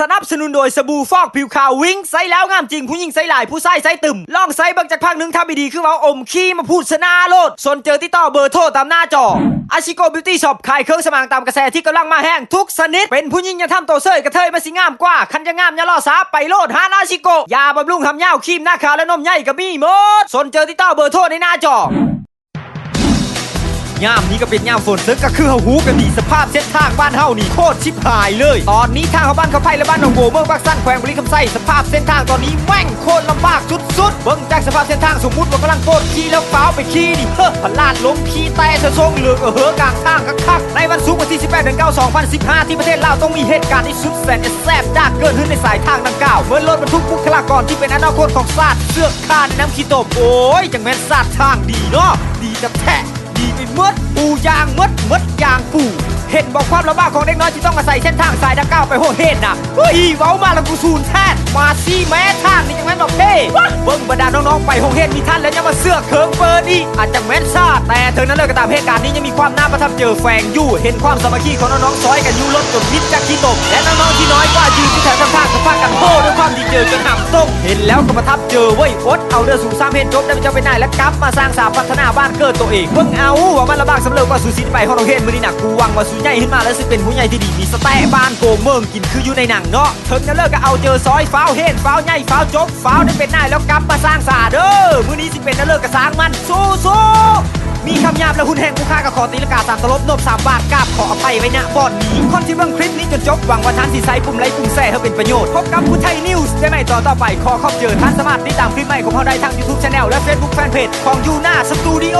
สนับสนุนโดยสบู่ฟอกผิวขาววิงใส่แล้วงามจริง ผู้หญิงใส่หลายผู้ชายใส่ตึมลองใส่บิ่งจากภาคหนึ่งถ้าไม่ดีคือว่าอมขี้มาพูดสนาโลดสนเจอที่ต่อเบอร์โทรตามหน้าจออาชิโกบิวตี้ช็อปขายเครื่องสมางตามกระแสที่กำลังมาแห้งทุกชนิด เป็นผู้หญิงอย่าทำโตเซยกระเทยมาสิงามกว่า คันจะงามอย่าล่อสาไปโลดหาอาชิโกยาบำรุงทำเหย้าครีมหน้าขาวและนมใหญ่ก็มีหมดสนเจอที่ต่อเบอร์โทรในหน้าจอ ยามนี้ก็เป็นยามฝนซึกก็คือเฮาหูกันดีสภาพเส้นทางบ้านเฮานี่โคตรชิบหายเลย ตอนนี้ทางเขาบ้านเขาไผ่และบ้านหนองโบเมืองปักสั้นแขวงบริคำไส้สภาพเส้นทางตอนนี้แม่งโคตรลำบากสุดๆเบิ่งจากสภาพเส้นทางสมมุติว่ากำลังโกดขี่แล้วฟ้าวไปขี่นี่เฮ้อพลาดล้มขี่แต่เสะทรงเหลืองเออเฮอกลางทางคักๆในวันศุกร์วันที่ 18เดือน9 2015 ที่ประเทศลาวต้องมีเหตุการณ์ที่สุดแสนแซ่บดากเกิดขึ้นในสายทางดังกล่าวเมื่อรถบรรทุกบุคลากรที่เป็นอนาคตของชาติเสือกข้าในน้ำขี้ตมโอ้ยจังแม่นชาติทางดีเนาะดีจะแท้ ดีไปมดปูยางมดมดยางปู เห็นบอกความลำบากของเด็กน้อยที่ต้องอาศัยเส้นทางสายดังก้าวไปโหดเหตุนะเฮ้ยเว้ามาแล้วกูสูนแท้มาซี่แม้ท่านนี่จังแม่นดอกเท่เบิ่งบรรดาน้องๆไปโหดเหตุมีท่านแล้วยังมาเสือกเคิงเปิดนี่อาจจะแม่นซาแต่เธอนั้นเลิกก็ตามเหตุการณ์นี้ยังมีความน่าประทับเจอแฝงอยู่ เห็นความสามัคคีของน้องๆซอยกันอยู่รถจนพิษจากขี้ตกและน้องๆที่น้อยกว่ายืนที่แถวทางๆก็พากันโหด้วยความดีเจอจนหำตกเห็นแล้วก็ประทับเจอเว้ยอดเอาเรือสู่สามเห็นจบได้เป็นเจ้าเป็นนายและกลับมาสร้างสาพัฒนาบ้านเกิดตัวเองเบิ่งเอาว่ามันลำบากสำเร็จกว่าสุสิทธิ์ไปของเราเห็นมือนี่หนักกูวังว่าสุใหญ่ขึ้นมาแล้วสิเป็นผู้ใหญ่ที่ดีมีสแตะบ้านโกงเมืองกินคืออยู่ในหนังเนาะถึงจะเลิกก็เอาเจอซอยฟ้าวเห็นฟ้าวใหญ่ฟ้าวจบฟ้าวได้เป็นนายแล้วกลับมาสร้างสาเด้อมือนี้สิเป็นนั่นเลิกก็สร้างมันสู้สู้ๆมีคำหยาบและหุ่นแห่งผู้ฆ่ากับขอตีลกาสามตลบนบสามบาทกราบขออภัยไว้ณบ่อนนี้คนที่เบิ่งคลิปนี้จนจบหวังว่าท่านสิใช้ปุ่มไลค์ปุ่มแซ่ให้เป็นประโยชน์พบกับผู้ไทยนิวส์ได้ในตอนต่อไปขอขอบเจอท่านสามารถติดตามคลิปใหม่ของเราได้ทาง YouTube Channel และ Facebook Fanpage ของยูน่าสตูดิโอ